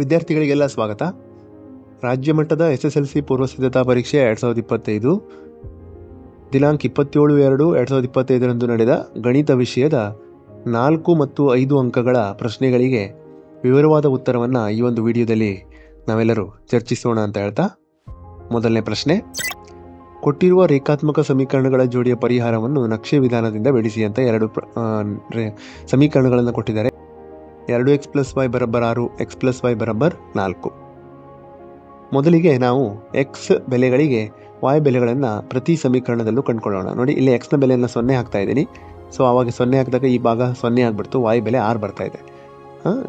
ವಿದ್ಯಾರ್ಥಿಗಳಿಗೆಲ್ಲ ಸ್ವಾಗತ. ರಾಜ್ಯ ಮಟ್ಟದ ಎಸ್ ಎಸ್ ಎಲ್ ಸಿ ಪೂರ್ವ ಸಿದ್ಧತಾ ಪರೀಕ್ಷೆ ಎರಡು ಸಾವಿರದ ಇಪ್ಪತ್ತೈದು. ದಿನಾಂಕ ಇಪ್ಪತ್ತೇಳು ಎರಡು ಎರಡು ಸಾವಿರದ ಇಪ್ಪತ್ತೈದರಂದು ನಡೆದ ಗಣಿತ ವಿಷಯದ ನಾಲ್ಕು ಮತ್ತು ಐದು ಅಂಕಗಳ ಪ್ರಶ್ನೆಗಳಿಗೆ ವಿವರವಾದ ಉತ್ತರವನ್ನು ಈ ಒಂದು ವಿಡಿಯೋದಲ್ಲಿ ನಾವೆಲ್ಲರೂ ಚರ್ಚಿಸೋಣ ಅಂತ ಹೇಳ್ತಾ ಮೊದಲನೇ ಪ್ರಶ್ನೆ. ಕೊಟ್ಟಿರುವ ರೇಖಾತ್ಮಕ ಸಮೀಕರಣಗಳ ಜೋಡಿಯ ಪರಿಹಾರವನ್ನು ನಕ್ಷೆ ವಿಧಾನದಿಂದ ಬೆಳೆಸಿ ಅಂತ ಎರಡು ಸಮೀಕರಣಗಳನ್ನು ಕೊಟ್ಟಿದ್ದಾರೆ. ಎರಡು ಎಕ್ಸ್ ಪ್ಲಸ್ ವೈ ಬರಬ್ಬರ್ ಆರು ಎಕ್ಸ್ ಪ್ಲಸ್ ವೈ ಬರಬ್ಬರ್ ನಾಲ್ಕು. ಮೊದಲಿಗೆ ನಾವು ಎಕ್ಸ್ ಬೆಲೆಗಳಿಗೆ ವಾಯ್ ಬೆಲೆಗಳನ್ನು ಪ್ರತಿ ಸಮೀಕರಣದಲ್ಲೂ ಕಂಡುಕೊಳ್ಳೋಣ. ನೋಡಿ, ಇಲ್ಲಿ ಎಕ್ಸ್ನ ಬೆಲೆಯನ್ನು ಸೊನ್ನೆ ಹಾಕ್ತಾ ಇದ್ದೀನಿ. ಸೊ ಆವಾಗ ಸೊನ್ನೆ ಹಾಕಿದಾಗ ಈ ಭಾಗ ಸೊನ್ನೆ ಆಗಿಬಿಡ್ತು ವಾಯ್ ಬೆಲೆ ಆರು ಬರ್ತಾ ಇದೆ.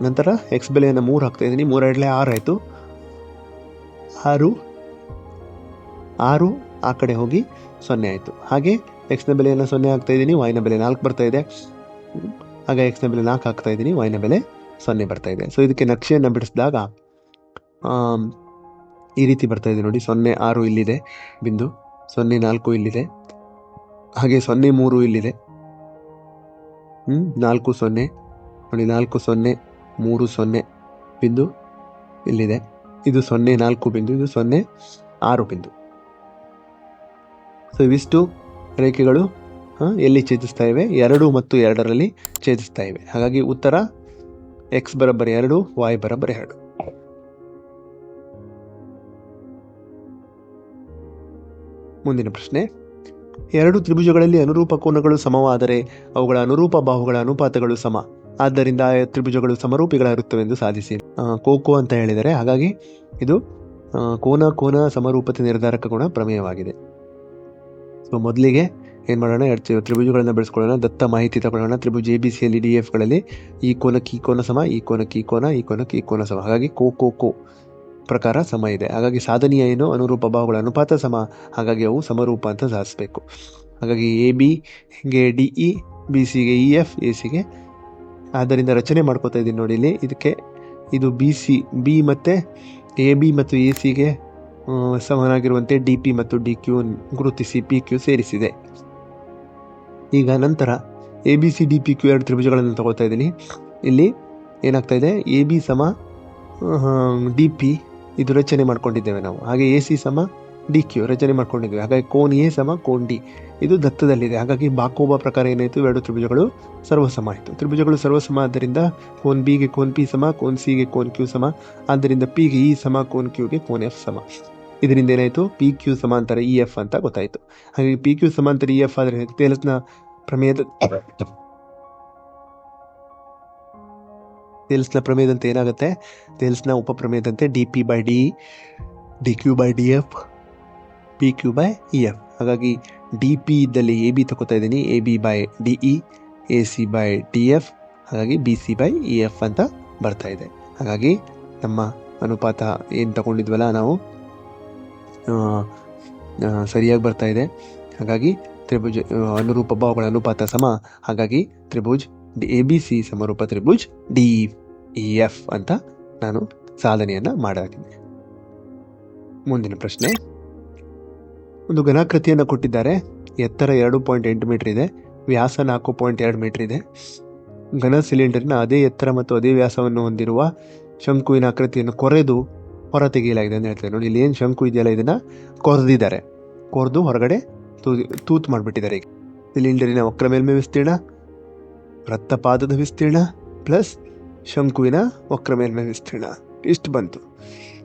ನಂತರ ಎಕ್ಸ್ ಬೆಲೆಯನ್ನು ಮೂರು ಹಾಕ್ತಾ ಇದ್ದೀನಿ. ಮೂರೆರಡಲೆ ಆರು ಆಯಿತು. ಆರು ಆರು ಆ ಕಡೆ ಹೋಗಿ ಸೊನ್ನೆ ಆಯಿತು. ಹಾಗೆ ಎಕ್ಸ್ನ ಬೆಲೆಯನ್ನು ಸೊನ್ನೆ ಹಾಕ್ತಾ ಇದ್ದೀನಿ ವಾಯ್ನ ಬೆಲೆ ನಾಲ್ಕು ಬರ್ತಾ ಇದೆ. ಆಗ ಎಕ್ಸ್ನ ಬೆಲೆ ನಾಲ್ಕು ಹಾಕ್ತಾ ಇದ್ದೀನಿ ವೈನ ಬೆಲೆ ಸೊನ್ನೆ ಬರ್ತಾ ಇದೆ. ಸೊ ಇದಕ್ಕೆ ನಕ್ಷೆಯನ್ನು ಬಿಡಿಸಿದಾಗ ಈ ರೀತಿ ಬರ್ತಾ ಇದೆ ನೋಡಿ. ಸೊನ್ನೆ ಆರು ಇಲ್ಲಿದೆ ಬಿಂದು, ಸೊನ್ನೆ ನಾಲ್ಕು ಇಲ್ಲಿದೆ. ಹಾಗೆ ಸೊನ್ನೆ ಮೂರು ಇಲ್ಲಿದೆ. ಹ್ಞೂ ನಾಲ್ಕು ಸೊನ್ನೆ, ನೋಡಿ ನಾಲ್ಕು ಸೊನ್ನೆ, ಮೂರು ಸೊನ್ನೆ ಬಿಂದು ಇಲ್ಲಿದೆ. ಇದು ಸೊನ್ನೆ ನಾಲ್ಕು ಬಿಂದು, ಇದು ಸೊನ್ನೆ ಆರು ಬಿಂದು. ಸೊ ಇವಿಷ್ಟು ರೇಖೆಗಳು ಎಲ್ಲಿ ಛೇದಿಸ್ತಾ ಇವೆ? ಎರಡು ಮತ್ತು ಎರಡರಲ್ಲಿ ಛೇದಿಸ್ತಾ ಇವೆ. ಹಾಗಾಗಿ ಉತ್ತರ ಎಕ್ಸ್ ಬರಬ್ಬರ್ ಎರಡು ವಾಯ್ ಬರಬ್ಬರ್ ಎರಡು. ಮುಂದಿನ ಪ್ರಶ್ನೆ. ಎರಡು ತ್ರಿಭುಜಗಳಲ್ಲಿ ಅನುರೂಪ ಕೋನಗಳು ಸಮವಾದರೆ ಅವುಗಳ ಅನುರೂಪ ಬಾಹುಗಳ ಅನುಪಾತಗಳು ಸಮ. ಆದ್ದರಿಂದ ತ್ರಿಭುಜಗಳು ಸಮರೂಪಿಗಳಾಗಿರುತ್ತವೆಂದು ಸಾಧಿಸಿ. ಕೋಕೋ ಅಂತ ಹೇಳಿದರೆ ಹಾಗಾಗಿ ಇದು ಕೋನ ಕೋನ, ಸಮರೂಪತೆ ನಿರ್ಧಾರಕ ಗುಣ ಪ್ರಮೇಯವಾಗಿದೆ. ಸೊ, ಮೊದಲಿಗೆ ಏನು ಮಾಡೋಣ ಎರಡು ತ್ರಿಭುಜಗಳನ್ನು ಬೆಳೆಸ್ಕೊಳ್ಳೋಣ, ದತ್ತ ಮಾಹಿತಿ ತಗೊಳ್ಳೋಣ. ತ್ರಿಭುಜ A B C L D ಎಫ್ಗಳಲ್ಲಿ ಈ ಕೋನಕ್ಕೆ ಈ ಕೋನ ಸಮ, ಈ ಕೋನಕ್ಕೆ ಈ ಕೋನ, ಈ ಕೋನಕ್ಕೆ ಈ ಕೋನ ಸಮ. ಹಾಗಾಗಿ ಕೋ ಕೋ ಕೋ ಪ್ರಕಾರ ಸಮ ಇದೆ. ಹಾಗಾಗಿ ಸಾಧನೀಯ ಏನು, ಅನುರೂಪ ಭಾವಗಳ, ಅನುಪಾತ ಸಮ. ಹಾಗಾಗಿ ಅವು ಸಮರೂಪ ಅಂತ ಸಾಧಿಸಬೇಕು. ಹಾಗಾಗಿ ಎ ಬಿಗೆ ಡಿ ಇ ಬಿ ಸಿಗೆ ಇ ಎಫ್ ಎ ಸಿಗೆ ಆದ್ದರಿಂದ ರಚನೆ ಮಾಡ್ಕೋತಾ ಇದ್ದೀನಿ ನೋಡಿ ಇಲ್ಲಿ. ಇದಕ್ಕೆ ಇದು ಬಿ ಸಿ ಬಿ ಮತ್ತು ಎ ಬಿ ಮತ್ತು ಎ ಸಿಗೆ ಸಮನಾಗಿರುವಂತೆ ಡಿ ಪಿ ಮತ್ತು ಡಿ ಕ್ಯೂ ಗುರುತಿಸಿ ಪಿ ಕ್ಯೂ ಸೇರಿಸಿದೆ. ಈಗ ನಂತರ A B C D P Q ಎರಡು ತ್ರಿಭುಜಗಳನ್ನು ತಗೋತಾ ಇದ್ದೀನಿ. ಇಲ್ಲಿ ಏನಾಗ್ತಾ ಇದೆ? ಎ ಬಿ ಸಮ ಡಿ ಪಿ ಇದು ರಚನೆ ಮಾಡ್ಕೊಂಡಿದ್ದೇವೆ ನಾವು. ಹಾಗೆ ಎ ಸಿ ಸಮ ಡಿ ಕ್ಯೂ ರಚನೆ ಮಾಡ್ಕೊಂಡಿದ್ದೇವೆ. ಹಾಗಾಗಿ ಕೋನ್ ಎ ಸಮ ಕೋನ್ ಡಿ ಇದು ದತ್ತದಲ್ಲಿದೆ. ಹಾಗಾಗಿ ಬಾಕೋಬ ಪ್ರಕಾರ ಏನಾಯಿತು? ಎರಡು ತ್ರಿಭುಜಗಳು ಸರ್ವಸಮ ಆಯಿತು. ತ್ರಿಭುಜಗಳು ಸರ್ವಸಮ ಆದ್ದರಿಂದ ಕೋನ್ ಬಿಗೆ ಕೋನ್ ಪಿ ಸಮ, ಕೋನ್ ಸಿಗೆ ಕೋನ್ ಕ್ಯೂ ಸಮ. ಆದ್ದರಿಂದ ಪಿಗೆ ಇ ಸಮ, ಕೋನ್ ಕ್ಯೂಗೆ ಕೋನ್ ಎಫ್ ಸಮ. ಇದರಿಂದ ಏನಾಯಿತು? ಪಿ ಕ್ಯೂ ಸಮಾಂತರ ಇ ಎಫ್ ಅಂತ ಗೊತ್ತಾಯಿತು. ಹಾಗಾಗಿ ಪಿ ಕ್ಯೂ ಸಮಾಂತರ ಇ ಎಫ್ ಆದರೆ ತೇಲಸ್ನ ಪ್ರಮೇಯದ ತೇಲ್ಸ್ನ ಪ್ರಮೇಯದಂತೆ ಏನಾಗುತ್ತೆ? ತೇಲ್ಸ್ನ ಉಪಪ್ರಮೇಯದಂತೆ D P by D D Q by D F P Q by E F ಹಾಗಾಗಿ ಡಿ ಪಿ ಇದ್ದಲ್ಲಿ ಎ ಬಿ ತಗೋತಾ ಇದ್ದೀನಿ. A B by D E A C by D F ಹಾಗಾಗಿ B C by E F ಅಂತ ಬರ್ತಾ ಇದೆ. ಹಾಗಾಗಿ ನಮ್ಮ ಅನುಪಾತ ಏನು ತಗೊಂಡಿದ್ವಲ್ಲ ನಾವು? ಸರಿಯಾಗಿ ಬರ್ತಾ ಇದೆ. ಹಾಗಾಗಿ ತ್ರಿಭುಜ ಅನುರೂಪ, ಭಾವಗಳ ಅನುಪಾತ ಸಮ. ಹಾಗಾಗಿ ತ್ರಿಭುಜ್ ಡಿ, ಎ, ಬಿ, ಸಿ ಸಮರೂಪ ತ್ರಿಭುಜ್ ಡಿ, ಇ, ಎಫ್ ಅಂತ ನಾನು ಸಾಧನೆಯನ್ನು ಮಾಡಾಕಿದ್ದೆ ಮುಂದಿನ ಪ್ರಶ್ನೆ. ಒಂದು ಘನಾಕೃತಿಯನ್ನು ಕೊಟ್ಟಿದ್ದಾರೆ. ಎತ್ತರ ಎರಡು ಪಾಯಿಂಟ್ ಎಂಟು ಮೀಟರ್ ಇದೆ. ವ್ಯಾಸ ನಾಲ್ಕು ಪಾಯಿಂಟ್ ಎರಡು ಮೀಟರ್ ಇದೆ. ಘನ ಸಿಲಿಂಡರ್ನ ಅದೇ ಎತ್ತರ ಮತ್ತು ಅದೇ ವ್ಯಾಸವನ್ನು ಹೊಂದಿರುವ ಶಂಕುವಿನ ಆಕೃತಿಯನ್ನು ಕೊರೆದು ಹೊರ ತೆಗೆಯಲಾಗಿದೆ ಅಂತ ಹೇಳ್ತಾರೆ. ನೋಡಿ, ಇಲ್ಲಿ ಏನು ಶಂಕು ಇದೆಯಲ್ಲ, ಇದನ್ನು ಕೊರೆದಿದ್ದಾರೆ. ಕೊರೆದು ಹೊರಗಡೆ ತೂ, ತೂತು ಮಾಡಿಬಿಟ್ಟಿದ್ದಾರೆ ಈಗ. ಸಿಲಿಂಡರಿನ ವಕ್ರ ಮೇಲ್ಮೈ ವಿಸ್ತೀರ್ಣ ವೃತ್ತಪಾದದ ವಿಸ್ತೀರ್ಣ ಪ್ಲಸ್ ಶಂಕುವಿನ ವಕ್ರ ಮೇಲ್ಮೈ ವಿಸ್ತೀರ್ಣ. ಇಷ್ಟು ಬಂತು.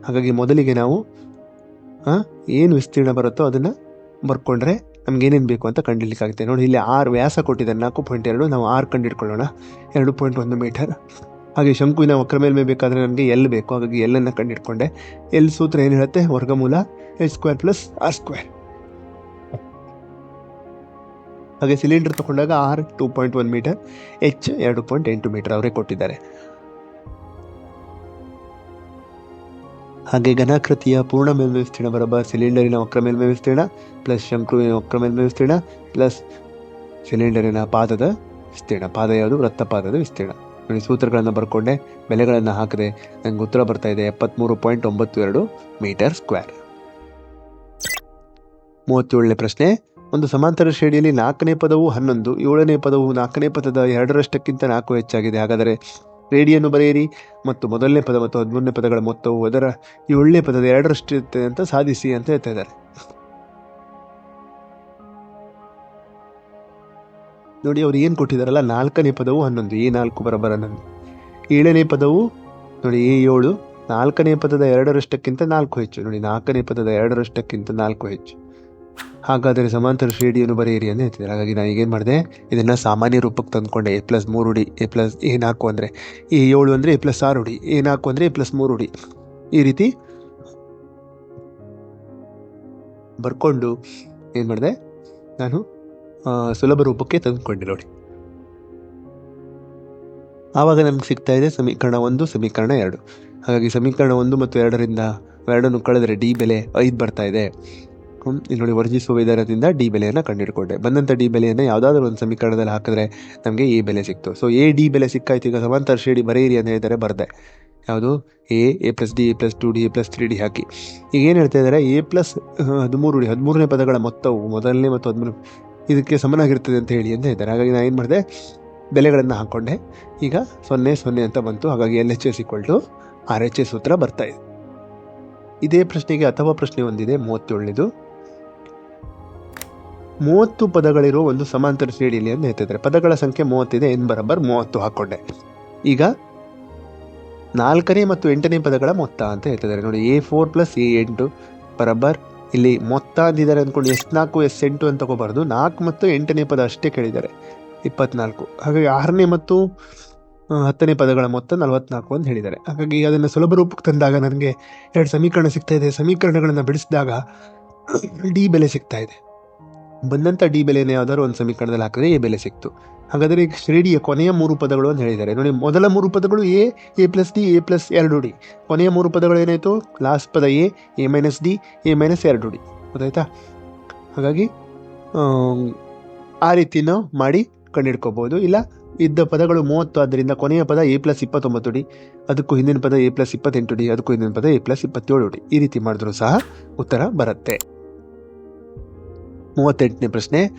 ಹಾಗಾಗಿ ಮೊದಲಿಗೆ ನಾವು ಏನು ವಿಸ್ತೀರ್ಣ ಬರುತ್ತೋ ಅದನ್ನು ಬರ್ಕೊಂಡ್ರೆ ನಮ್ಗೇನೇನು ಬೇಕು ಅಂತ ಕಂಡಿಡ್ಲಿಕ್ಕಾಗುತ್ತೆ. ನೋಡಿ, ಇಲ್ಲಿ ಆರು ವ್ಯಾಸ ಕೊಟ್ಟಿದ್ದಾರೆ. ನಾಲ್ಕು ಪಾಯಿಂಟ್ ಎರಡು, ನಾವು ಆರು ಕಂಡಿಡ್ಕೊಳ್ಳೋಣ. ಎರಡು ಪಾಯಿಂಟ್ ಒಂದು ಮೀಟರ್. ಹಾಗೆ ಶಂಕುವಿನ ವಕ್ರ ಮೇಲ್ಮೆ ಬೇಕಾದರೆ ನನಗೆ ಎಲ್ ಬೇಕು. ಹಾಗಾಗಿ ಎಲ್ಲನ್ನು ಕಂಡಿಡ್ಕೊಂಡೆ ಎಲ್ ಸೂತ್ರ ಏನು ಹೇಳುತ್ತೆ? ವರ್ಗಮೂಲ H square plus R square ಹಾಗೆ ಸಿಲಿಂಡರ್ ತಗೊಂಡಾಗ R two point one metre H ಎರಡು ಪಾಯಿಂಟ್ ಎಂಟು ಮೀಟರ್ ಅವರೇ ಕೊಟ್ಟಿದ್ದಾರೆ. ಹಾಗೆ ಘನಾಕೃತಿಯ ಪೂರ್ಣ ಮೇಲ್ಮೆ ವಿಸ್ತೀರ್ಣ ಬರಬ ಸಿಲಿಂಡರಿನ ವಕ್ರ ಮೇಲ್ಮೆ ವಿಸ್ತೀರ್ಣ ಪ್ಲಸ್ ಶಂಕುವಿನ ವಕ್ರ ಮೇಲ್ಮೆ ವಿಸ್ತೀರ್ಣ ಪ್ಲಸ್ ಸಿಲಿಂಡರಿನ ಪಾದದ ವಿಸ್ತೀರ್ಣ ಪಾದ ಯಾವುದು? ವೃತ್ತಪಾದದ ವಿಸ್ತೀರ್ಣ ಸೂತ್ರಗಳನ್ನು ಬರ್ಕೊಂಡೆ, ಬೆಲೆಗಳನ್ನು ಹಾಕಿದೆ. ನನಗೆ ಉತ್ತರ ಬರ್ತಾ ಇದೆ ಎಪ್ಪತ್ತ್ಮೂರು ಪಾಯಿಂಟ್ ಒಂಬತ್ತು ಎರಡು ಮೀಟರ್ ಸ್ಕ್ವೇರ್. ಮೂವತ್ತೇಳನೇ ಪ್ರಶ್ನೆ, ಒಂದು ಸಮಾಂತರ ಶ್ರೇಣಿಯಲ್ಲಿ ನಾಲ್ಕನೇ ಪದವು ಹನ್ನೊಂದು, ಏಳನೇ ಪದವು ನಾಲ್ಕನೇ ಪದದ ಎರಡರಷ್ಟಕ್ಕಿಂತ ನಾಲ್ಕು ಹೆಚ್ಚಾಗಿದೆ. ಹಾಗಾದರೆ ರೇಡಿಯನ್ನು ಬರೆಯಿರಿ. ಮತ್ತು ಮೊದಲನೇ ಪದ ಮತ್ತು ಹದಿಮೂರನೇ ಪದಗಳ ಮೊತ್ತವು ಅದರ ಏಳನೇ ಪದದ ಎರಡರಷ್ಟು ಇರುತ್ತೆ ಅಂತ ಸಾಧಿಸಿ ಅಂತ ಹೇಳ್ತಾ ಇದ್ದಾರೆ. ನೋಡಿ, ಅವ್ರು ಏನು ಕೊಟ್ಟಿದ್ದಾರಲ್ಲ ನಾಲ್ಕನೇ ಪದವು ಹನ್ನೊಂದು. ಎ ನಾಲ್ಕು ಬರಬರ ಹನ್ನೊಂದು ಏಳನೇ ಪದವು, ನೋಡಿ ಎ ಏಳು. ನಾಲ್ಕನೇ ಪದದ ಎರಡರಷ್ಟಕ್ಕಿಂತ ನಾಲ್ಕು ಹೆಚ್ಚು. ನೋಡಿ, ನಾಲ್ಕನೇ ಪದದ ಎರಡರಷ್ಟಕ್ಕಿಂತ ನಾಲ್ಕು ಹೆಚ್ಚು. ಹಾಗಾದರೆ ಸಮಾಂತರ ಶ್ರೇಣಿಯನ್ನು ಬರೆಯಿರಿ ಅಂತ ಹೇಳ್ತಿದ್ದಾರೆ. ಹಾಗಾಗಿ ನಾನು ಈಗೇನು ಮಾಡಿದೆ, ಇದನ್ನು ಸಾಮಾನ್ಯ ರೂಪಕ್ಕೆ ತಂದುಕೊಂಡೆ. ಎ ಪ್ಲಸ್ ಮೂರು ಡಿ, ಎ ಪ್ಲಸ್ ಎ ನಾಲ್ಕು ಅಂದರೆ ಎ ಏಳು ಅಂದರೆ ಎ ಪ್ಲಸ್ ಆರು ಉಡಿ ಎ ನಾಲ್ಕು ಅಂದರೆ ಎ ಪ್ಲಸ್ ಮೂರು ಡಿ. ಈ ರೀತಿ ಬರ್ಕೊಂಡು ಏನು ಮಾಡಿದೆ? ನಾನು ಸುಲಭ ರೂಪಕ್ಕೆ ತಂದುಕೊಂಡೆ ನೋಡಿ. ಆವಾಗ ನಮ್ಗೆ ಸಿಗ್ತಾ ಇದೆ ಸಮೀಕರಣ ಒಂದು, ಸಮೀಕರಣ ಎರಡು. ಹಾಗಾಗಿ ಸಮೀಕರಣ ಒಂದು ಮತ್ತು ಎರಡರಿಂದ ಎರಡನ್ನು ಕಳೆದರೆ ಡಿ ಬೆಲೆ ಐದು ಬರ್ತಾ ಇದೆ. ಇಲ್ಲಿ ನೋಡಿ ವರ್ಜಿಸುವ ವಿಧಾನದಿಂದ ಡಿ ಬೆಲೆಯನ್ನು ಕಂಡುಹಿಡ್ಕೊಂಡೆ. ಬಂದಂಥ ಡಿ ಬೆಲೆಯನ್ನು ಯಾವುದಾದ್ರೂ ಒಂದು ಸಮೀಕರಣದಲ್ಲಿ ಹಾಕಿದ್ರೆ ನಮಗೆ ಎ ಬೆಲೆ ಸಿಕ್ತು. ಸೊ ಎ, ಡಿ ಬೆಲೆ ಸಿಕ್ಕಾಯ್ತು. ಈಗ ಸಮಾಂತರ ಶ್ರೇಣಿ ಬರೆಯಿರಿ ಅಂತ ಹೇಳಿದರೆ ಬರದೆ. ಯಾವುದು? A A plus D, A plus two D, A plus three D ಹಾಕಿ. ಈಗ ಏನು ಹೇಳ್ತಾ ಇದ್ದಾರೆ ಎ ಪ್ಲಸ್ ಹದಿಮೂರು ಡಿ, ಹದಿಮೂರನೇ ಪದಗಳ ಮೊತ್ತವು, ಮೊದಲನೇ ಮತ್ತು ಹದಿಮೂರು ಇದಕ್ಕೆ ಸಮನಾಗಿರ್ತದೆ ಅಂತ ಹೇಳಿ ಅಂತ ಇದ್ದಾರೆ ಹಾಗಾಗಿ ನಾನು ಏನು ಮಾಡಿದೆ? ಬೆಲೆಗಳನ್ನು ಹಾಕ್ಕೊಂಡೆ ಈಗ ಸೊನ್ನೆ ಸೊನ್ನೆ ಅಂತ ಬಂತು. ಹಾಗಾಗಿ L H S equal to R H S ಸೂತ್ರ ಬರ್ತಾ ಇದೆ. ಇದೇ ಪ್ರಶ್ನೆಗೆ ಅಥವಾ ಪ್ರಶ್ನೆ ಒಂದಿದೆ. ಮೂವತ್ತೇಳನೇದು. ಮೂವತ್ತು ಪದಗಳಿರೋ ಒಂದು ಸಮಾಂತರ ಶ್ರೇಣಿಯಲ್ಲಿ ಅಂತ ಹೇಳ್ತಿದ್ದಾರೆ. ಪದಗಳ ಸಂಖ್ಯೆ ಮೂವತ್ತಿದೆ. ಎನ್ ಬರಬ್ಬರ್ ಮೂವತ್ತು ಹಾಕ್ಕೊಂಡೆ ಈಗ ನಾಲ್ಕನೇ ಮತ್ತು ಎಂಟನೇ ಪದಗಳ ಮೊತ್ತ ಅಂತ ಹೇಳ್ತಿದ್ದಾರೆ. ನೋಡಿ, ಎ ಫೋರ್ ಪ್ಲಸ್ ಎ ಎಂಟು ಬರಬರ್ ಇಲ್ಲಿ ಮೊತ್ತ ಅಂದಿದ್ದಾರೆ ಅಂದ್ಕೊಂಡು ಎಸ್ ನಾಲ್ಕು ಎಸ್ ಎಂಟು ಅಂತ ತಗೋಬಾರ್ದು. ನಾಲ್ಕು ಮತ್ತು ಎಂಟನೇ ಪದ ಅಷ್ಟೇ ಕೇಳಿದ್ದಾರೆ. ಇಪ್ಪತ್ನಾಲ್ಕು. ಹಾಗಾಗಿ ಆರನೇ ಮತ್ತು ಹತ್ತನೇ ಪದಗಳ ಮೊತ್ತ ನಲವತ್ನಾಲ್ಕು ಅಂತ ಹೇಳಿದ್ದಾರೆ. ಹಾಗಾಗಿ ಅದನ್ನು ಸುಲಭ ರೂಪಕ್ಕೆ ತಂದಾಗ ನನಗೆ ಎರಡು ಸಮೀಕರಣ ಸಿಗ್ತಾ ಇದೆ. ಸಮೀಕರಣಗಳನ್ನು ಬಿಡಿಸಿದಾಗ ಡಿ ಬೆಲೆ ಸಿಗ್ತಾ ಇದೆ. ಬಂದಂಥ ಡಿ ಬೆಲೆನ ಯಾವ್ದಾದ್ರು ಒಂದು ಸಮೀಕರಣದಲ್ಲಿ ಹಾಕಿದ್ರೆ ಎ ಬೆಲೆ ಸಿಕ್ತು. ಹಾಗಾದರೆ ಈಗ ಶ್ರೇಣಿಯ ಕೊನೆಯ ಮೂರು ಪದಗಳು ಅಂತ ಹೇಳಿದ್ದಾರೆ. ನೋಡಿ, ಮೊದಲ ಮೂರು ಪದಗಳು A A plus D, A plus ಎರಡು ಡಿ. ಕೊನೆಯ ಮೂರು ಪದಗಳು ಏನಾಯಿತು? ಲಾಸ್ಟ್ ಪದ A A minus D, A minus ಎರಡು ಡಿ. ಗೊತ್ತಾಯ್ತಾ? ಹಾಗಾಗಿ, ಆ ರೀತಿ ಮಾಡಿ ಕಂಡುಹಿಡ್ಕೋಬೋದು ಇಲ್ಲ, ಇದ್ದ ಪದಗಳು ಮೂವತ್ತು ಆದ್ದರಿಂದ ಕೊನೆಯ ಪದ ಎ ಪ್ಲಸ್ ಇಪ್ಪತ್ತೊಂಬತ್ತು ಡಿ, ಅದಕ್ಕೂ ಹಿಂದಿನ ಪದ ಎ ಪ್ಲಸ್ ಇಪ್ಪತ್ತೆಂಟು ಡಿ, ಅದಕ್ಕೂ ಹಿಂದಿನ ಪದ ಎ ಪ್ಲಸ್ ಇಪ್ಪತ್ತೇಳು ಡಿ. ಈ ರೀತಿ ಮಾಡಿದ್ರು ಸಹ ಉತ್ತರ ಬರುತ್ತೆ. ಮೂವತ್ತೆಂಟನೇ ಪ್ರಶ್ನೆ.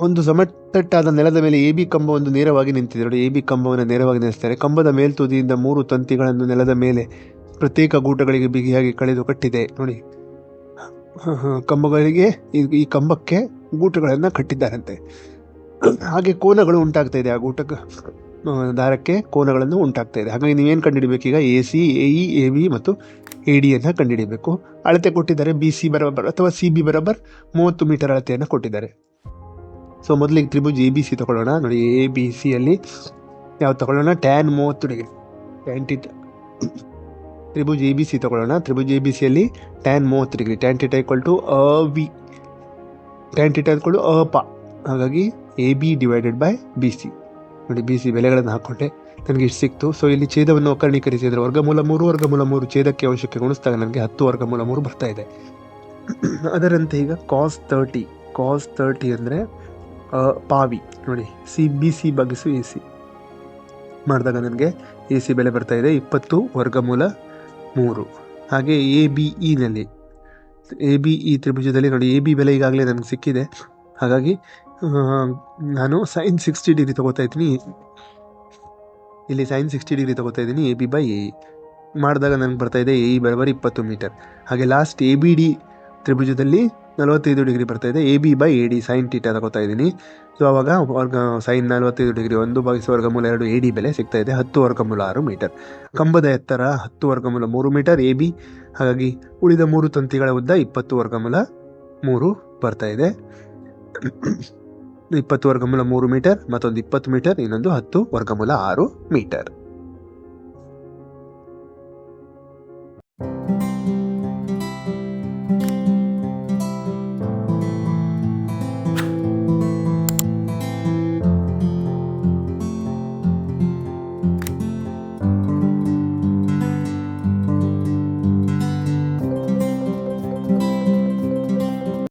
ಒಂದು ಸಮತಟ್ಟಾದ ನೆಲದ ಮೇಲೆ ಎ ಬಿ ಕಂಬವನ್ನು ನೇರವಾಗಿ ನಿಂತಿದೆ. ನೋಡಿ ಎ ಬಿ ಕಂಬವನ್ನು ನೇರವಾಗಿ ನಿಲ್ಲಿಸ್ತಾರೆ ಕಂಬದ ಮೇಲ್ತುದಿಯಿಂದ ಮೂರು ತಂತಿಗಳನ್ನು ನೆಲದ ಮೇಲೆ ಪ್ರತ್ಯೇಕ ಗೂಟಗಳಿಗೆ ಬಿಗಿಯಾಗಿ ಕಳೆದು ಕಟ್ಟಿದೆ. ನೋಡಿ ಕಂಬಗಳಿಗೆ ಈ- ಕಂಬಕ್ಕೆ ಗೂಟಗಳನ್ನು ಕಟ್ಟಿದ್ದಾರಂತೆ. ಹಾಗೆ ಕೋನಗಳು ಉಂಟಾಗ್ತಾ ಇದೆ ಆ ಗೂಟಕ್ಕೆ ದಾರಕ್ಕೆ ಕೋನಗಳನ್ನು ಉಂಟಾಗ್ತಾ ಇದೆ. ಹಾಗಾಗಿ ನೀವೇನು ಕಂಡುಹಿಡಬೇಕೀಗ? A C, A E, A B ಮತ್ತು ಎ ಡಿಯನ್ನು ಕಂಡುಹಿಡಿಯಬೇಕು. ಅಳತೆ ಕೊಟ್ಟಿದ್ದಾರೆ ಬಿ ಸಿ ಬರಬರ್ ಅಥವಾ ಸಿ ಬಿ ಬರೋಬರ್ ಮೂವತ್ತು ಮೀಟರ್ ಅಳತೆಯನ್ನು ಕೊಟ್ಟಿದ್ದಾರೆ. ಸೊ ಮೊದಲಿಗೆ ತ್ರಿಭುಜ ಎ ಬಿ ಸಿ ತಗೊಳ್ಳೋಣ. ನೋಡಿ ಎ ಬಿ ಸಿಯಲ್ಲಿ ಯಾವ್ದು ತಗೊಳ್ಳೋಣ? ಟ್ಯಾನ್ ಮೂವತ್ತು ಡಿಗ್ರಿ. ಟ್ಯಾನ್ ಟಿ ತ್ರಿಭುಜ ಎ ಬಿ ಸಿ ತಗೊಳ್ಳೋಣ. ತ್ರಿಭುಜ ಎ ಬಿ ಸಿಯಲ್ಲಿ ಟ್ಯಾನ್ ಮೂವತ್ತು degree. Tan theta equal to ಅ ವಿ ಟ್ಯಾನ್ ಟಿಟ ಅಂದ್ಕೊಂಡು ಅ, ಪ. ಹಾಗಾಗಿ A B divided by B C ನೋಡಿ ಬಿ ಸಿ ಬೆಲೆಗಳನ್ನು ಹಾಕ್ಕೊಂಡೆ. ನನಗೆ ಇಷ್ಟು ಸಿಕ್ತು. ಸೊ ಇಲ್ಲಿ ಛೇದವನ್ನು ಕರ್ಣೀಕರಿಸಿದರೆ. ವರ್ಗಮೂಲ ಮೂರು ವರ್ಗಮೂಲ ಮೂರು ಛೇದಕ್ಕೆ ಅಂಶಕ್ಕೆ ಗುಣಿಸಿದಾಗ ನನಗೆ ಹತ್ತು ವರ್ಗಮೂಲ ಮೂರು ಬರ್ತಾ ಇದೆ. ಅದರಂತೆ ಈಗ ಕಾಸ್ ತರ್ಟಿ ಕಾಸ್ ತರ್ಟಿ ಅಂದರೆ ಪಾವಿ. ನೋಡಿ ಸಿ ಬಿ ಸಿ ಬಗ್ಗಿಸು ಎ ಸಿ ಮಾಡಿದಾಗ ನನಗೆ ಎ ಸಿ ಬೆಲೆ ಬರ್ತಾ ಇದೆ. ಇಪ್ಪತ್ತು ವರ್ಗಮೂಲ ಮೂರು. ಹಾಗೆ ಎ ಬಿ ಇನಲ್ಲಿ ಎ ಬಿ ಇ ತ್ರಿಭುಜದಲ್ಲಿ ನೋಡಿ ಎ ಬಿ ಬೆಲೆ ಈಗಾಗಲೇ ನನಗೆ ಸಿಕ್ಕಿದೆ. ಹಾಗಾಗಿ ನಾನು ಸೈನ್ ಸಿಕ್ಸ್ಟಿ ಡಿಗ್ರಿ ತೊಗೋತಾ ಇದ್ದೀನಿ. ಇಲ್ಲಿ ಸೈನ್ ಸಿಕ್ಸ್ಟಿ ಡಿಗ್ರಿ ತಗೋತಾ ಇದ್ದೀನಿ ಎ ಬಿ ಬೈ ಎ ಮಾಡಿದಾಗ ನನಗೆ ಬರ್ತಾ ಇದೆ ಎ ಇ ಬರೋಬರಿ ಇಪ್ಪತ್ತು ಮೀಟರ್. ಹಾಗೆ ಲಾಸ್ಟ್ ಎ ಬಿ ಡಿ ತ್ರಿಭುಜದಲ್ಲಿ ನಲವತ್ತೈದು ಡಿಗ್ರಿ ಬರ್ತಾ ಇದೆ A B by A D sine theta ತಗೋತಾ ಇದ್ದೀನಿ. ಸೊ ಅವಾಗ ವರ್ಗ ಸೈನ್ ನಲವತ್ತೈದು ಡಿಗ್ರಿ ಒಂದು, ಭಾಗಿಸು ವರ್ಗಮೂಲ ಎರಡು ಎ ಡಿ ಬೆಲೆ ಸಿಗ್ತಾ ಇದೆ, ಹತ್ತು ವರ್ಗಮೂಲ ಆರು ಮೀಟರ್. ಕಂಬದ ಎತ್ತರ ಹತ್ತು ವರ್ಗಮೂಲ ಮೂರು ಮೀಟರ್ ಎ ಬಿ ಹಾಗಾಗಿ ಉಳಿದ ಮೂರು ತಂತಿಗಳ ಉದ್ದ ಇಪ್ಪತ್ತು ವರ್ಗಮೂಲ ಮೂರು ಬರ್ತಾ ಇದೆ. ಇಪ್ಪತ್ತು ವರ್ಗಮೂಲ ಮೂರು ಮೀಟರ್ ಮತ್ತೊಂದು ಇಪ್ಪತ್ತು ಮೀಟರ್ ಇನ್ನೊಂದು ಹತ್ತು ವರ್ಗಮೂಲ ಆರು ಮೀಟರ್.